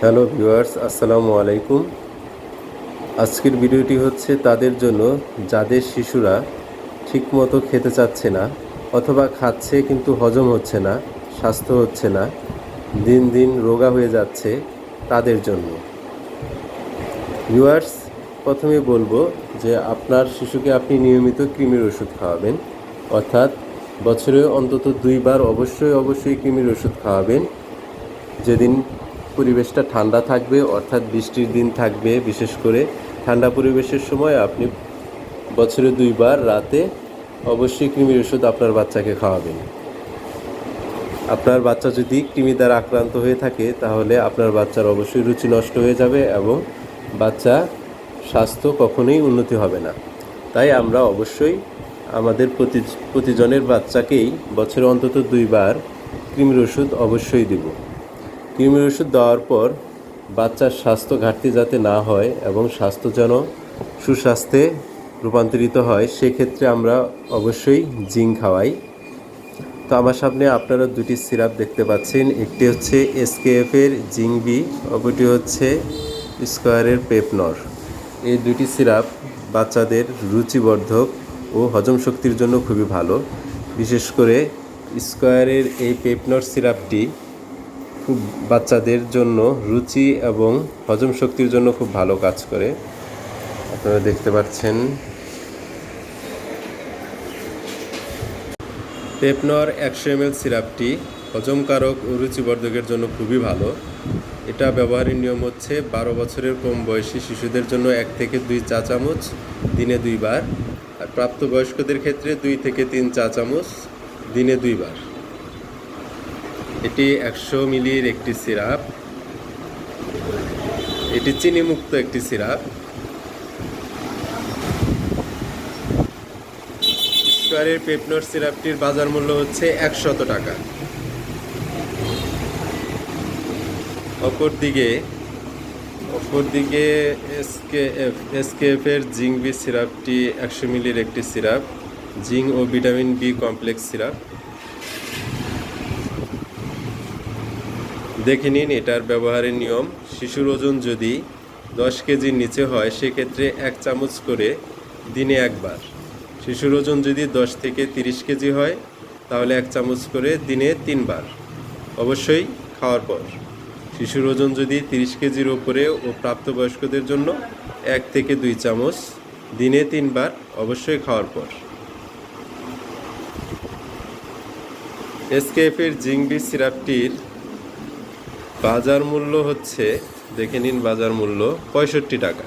Hello viewers, আসসালামু আলাইকুম। আজকের ভিডিওটি হচ্ছে তাদের জন্য যাদের শিশুরা ঠিকমতো খেতে চাচ্ছে না অথবা খাচ্ছে কিন্তু হজম হচ্ছে না, স্বাস্থ্য হচ্ছে না, দিন দিন রোগা হয়ে যাচ্ছে তাদের জন্য। ভিউয়ার্স, প্রথমে বলব যে আপনার শিশুকে আপনি নিয়মিত কৃমির ওষুধ খাওয়াবেন, অর্থাৎ বছরে অন্তত দুইবার অবশ্যই অবশ্যই কৃমির ওষুধ খাওয়াবেন। যেদিন পরিবেশটা ঠান্ডা থাকবে, অর্থাৎ বৃষ্টির দিন থাকবে, বিশেষ করে ঠান্ডা পরিবেশের সময় আপনি বছরে দুইবার রাতে অবশ্যই কৃমির ওষুধ আপনার বাচ্চাকে খাওয়াবেন। আপনার বাচ্চা যদি কৃমি দ্বারা আক্রান্ত হয়ে থাকে, তাহলে আপনার বাচ্চার অবশ্যই রুচি নষ্ট হয়ে যাবে এবং বাচ্চা স্বাস্থ্য কখনোই উন্নতি হবে না। তাই আমরা অবশ্যই আমাদের প্রতি, প্রতিজনের বাচ্চাকেই বছরে অন্তত দুইবার কৃমির ওষুধ অবশ্যই দিব। কৃমির ওষুধ দেওয়ার পর বাচ্চার স্বাস্থ্য ঘাটতি যাতে না হয় এবং স্বাস্থ্য যেন সুস্বাস্থ্যে রূপান্তরিত হয়, সেক্ষেত্রে আমরা অবশ্যই জিঙ্ক খাওয়াই। তো আমার সামনে আপনারা দুটি সিরাপ দেখতে পাচ্ছেন। একটি হচ্ছে এসকেএফ এর জিঙ্ক বি, অপরটি হচ্ছে স্কোয়ারের পেপনর। এই দুটি সিরাপ বাচ্চাদের রুচিবর্ধক ও হজম শক্তির জন্য খুবই ভালো। বিশেষ করে স্কোয়ারের এই পেপনর সিরাপটি খুব বাচ্চাদের জন্য রুচি এবং হজম শক্তির জন্য খুব ভালো কাজ করে। আপনারা দেখতে পাচ্ছেন। পেপনর একশো এম এল সিরাপটি হজমকারক ও রুচিবর্ধকের জন্য খুবই ভালো। এটা ব্যবহারের নিয়ম হচ্ছে বারো বছরের কম বয়সী শিশুদের জন্য এক থেকে দুই চা চামচ, দিনে দুইবার। আর প্রাপ্তবয়স্কদের ক্ষেত্রে দুই থেকে তিন চা চামচ, দিনে দুইবার। এটি একশো মিলির একটি সিরাপ। এটি চিনিমুক্ত একটি সিরাপ। স্কোয়ারের পেপনর সিরাপটির বাজার মূল্য হচ্ছে একশত টাকা। অপরদিকে অপরদিকে এসকেএফ এসকেএফ এর জিঙ্ক বি সিরাপটি একশো মিলির একটি সিরাপ। জিঙ্ক ও ভিটামিন বি কমপ্লেক্স সিরাপ। দেখে নিন এটার ব্যবহারের নিয়ম। শিশুর ওজন যদি দশ কেজির নিচে হয়, সেক্ষেত্রে এক চামচ করে দিনে একবার। শিশুর ওজন যদি দশ থেকে তিরিশ কেজি হয়, তাহলে এক চামচ করে দিনে তিনবার। অবশ্যই খাওয়ার পর। শিশুর ওজন যদি তিরিশ কেজির ওপরে ও প্রাপ্তবয়স্কদের জন্য এক থেকে দুই চামচ দিনে তিনবার, অবশ্যই খাওয়ার পর। এসকেএফের জিংবি সিরাপটির বাজার মূল্য হচ্ছে দেখে নিন বাজার মূল্য পঁয়ষট্টি টাকা।